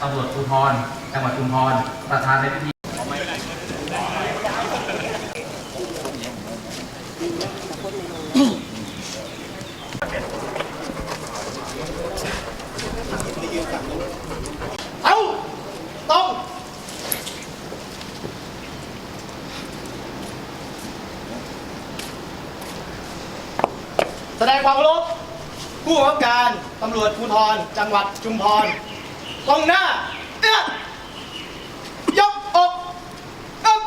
ตำรวจภูธรจังหวัดชุมพรประธานในพิธีเอาตรงแสดงความเคารพผู้บังคับการตำรวจภูธรจังหวัดชุมพร ตรงหน้าเอื้อยกอกอึ๊บ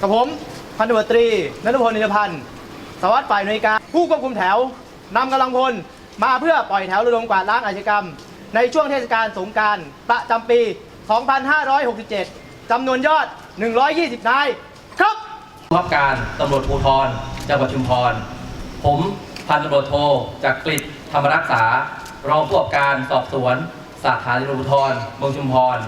กับผม พันตำรวจตรีนฤพลนิรพันธ์สารวัสดิ์ฝ่ายหน่วยการผู้ควบคุมแถวนำกำลังพลมาเพื่อปล่อยแถวระดมกวาดล้างอาชญากรรม ในช่วงเทศกาลสงกรารประจำปี 2567 จำนวนยอด 120 นาย ครับ ผู้บังคับการตำรวจภูธรจังหวัดชุมพร ผมพันตำรวจโทจากกฤษธรรมรักษา รองผู้กำกับการสอบสวนสาขาตำรวจภูธรเมืองชุมพร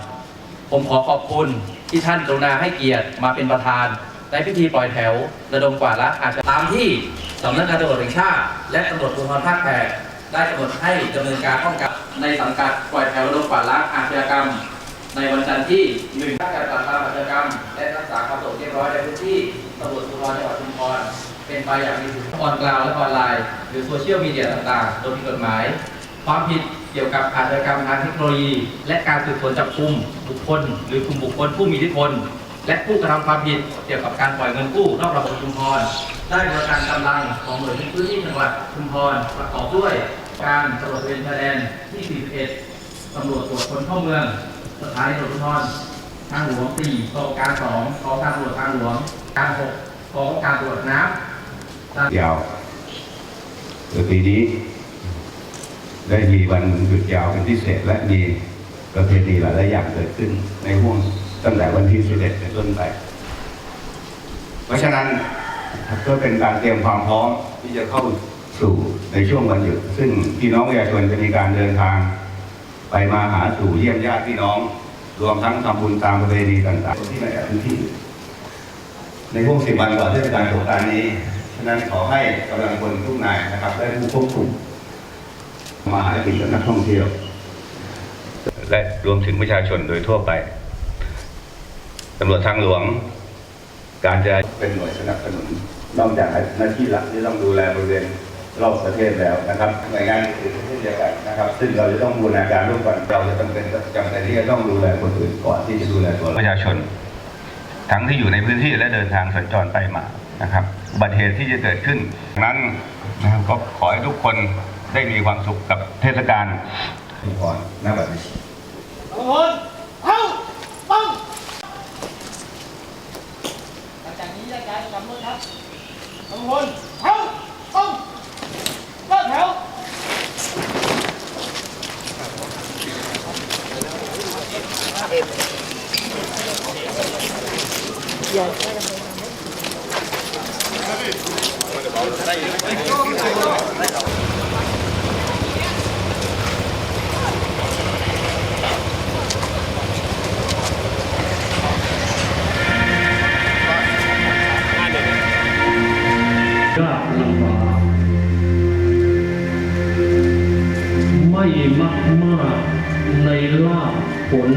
ผมขอขอบคุณที่ท่านกรุณาให้เกียรติมาเป็นประธาน ในพิธีปล่อยแถว ระดมกวาดล้างอาชญากรรมตามที่สำนักงานตำรวจแห่งชาติ และตำรวจภูธรภาคแปดได้กำหนดให้ดำเนินการป้องกันในสังกัดปล่อยแถวระดมกวาดล้างอาชญากรรม ในวันจันทร์ที่หนึ่งการปราบปรามอาชญากรรม และรักษาความสงบเรียบร้อยในพื้นที่ตำรวจภูธรจังหวัดชุมพรเป็นไปอย่างมีประสิทธิภาพออนกราวและออนไลน์ หรือโซเชียลมีเดียต่างๆ โดยผิดกฎหมาย ความผิดเกี่ยวกับอาชญากรรมทางเทคโนโลยี และการสืบสวนจับกุมบุคคล หรือกลุ่มบุคคลผู้มีอิทธิพลและผู้กระทำความผิดเกี่ยวกับการปล่อยเงินกู้นอกระบบชุมพรได้บริการกำลังของหน่วยพื้นที่จังหวัดชุมพรประกอบด้วย การตรวจเวรชายแดนที่ 41ตำรวจตรวจคนเข้าเมือง สถานีตำรวจภูธรทางหลวง4กองการ2กองการตำรวจทางหลวงการ6กองการตรวจน้ำยาวโดยปีนี้ได้มีวันหยุดยาวเป็นพิเศษและมีประเพณีหลายๆอย่างเกิดขึ้นในห่วงตั้งแต่วันที่11เป็นต้นไป เพราะฉะนั้นก็เป็นการเตรียมความพร้อมที่จะเข้าสู่ในช่วงวันหยุด ซึ่งพี่น้องประชาชนจะมีการเดินทาง ไปมาหาสู่เยี่ยมญาติพี่น้อง รวมทั้งทำบุญตามประเพณีต่างๆที่ในพื้นที่ ในช่วงสิบวันก่อนเทศกาลสงกรานต์นี้ฉะนั้นขอให้กำลังพลทุกนายนะครับและผู้ควบคุมมาหากินกับนักท่องเที่ยว และรวมถึงประชาชนโดยทั่วไปตำรวจทางหลวง การจะเป็นหน่วยสนับสนุนนอกจากหน้าที่หลักที่ต้องดูแลบริเวณ รอบประเทศแล้วนะครับหน่วยงานอื่นๆเช่นเดียวกันนะครับ ซึ่งเราจะต้องบูรณาการร่วมกันเราจะต้องเป็นจำเป็นที่จะต้องดูแลคนอื่นก่อนที่จะดูแลตัวเราประชาชน ทั้งที่อยู่ในพื้นที่และเดินทางสัญจรไปมานะครับอุบัติเหตุที่จะเกิดขึ้นนั้นนะครับก็ขอให้ทุกคนได้มีความสุขกับเทศกาลก่อนหน้าแบบนี้กำลังพลเอาต้องหลังจากนี้แยกย้ายกันด้วยครับกำลังพลเอา ไม่มากมากในลาบผล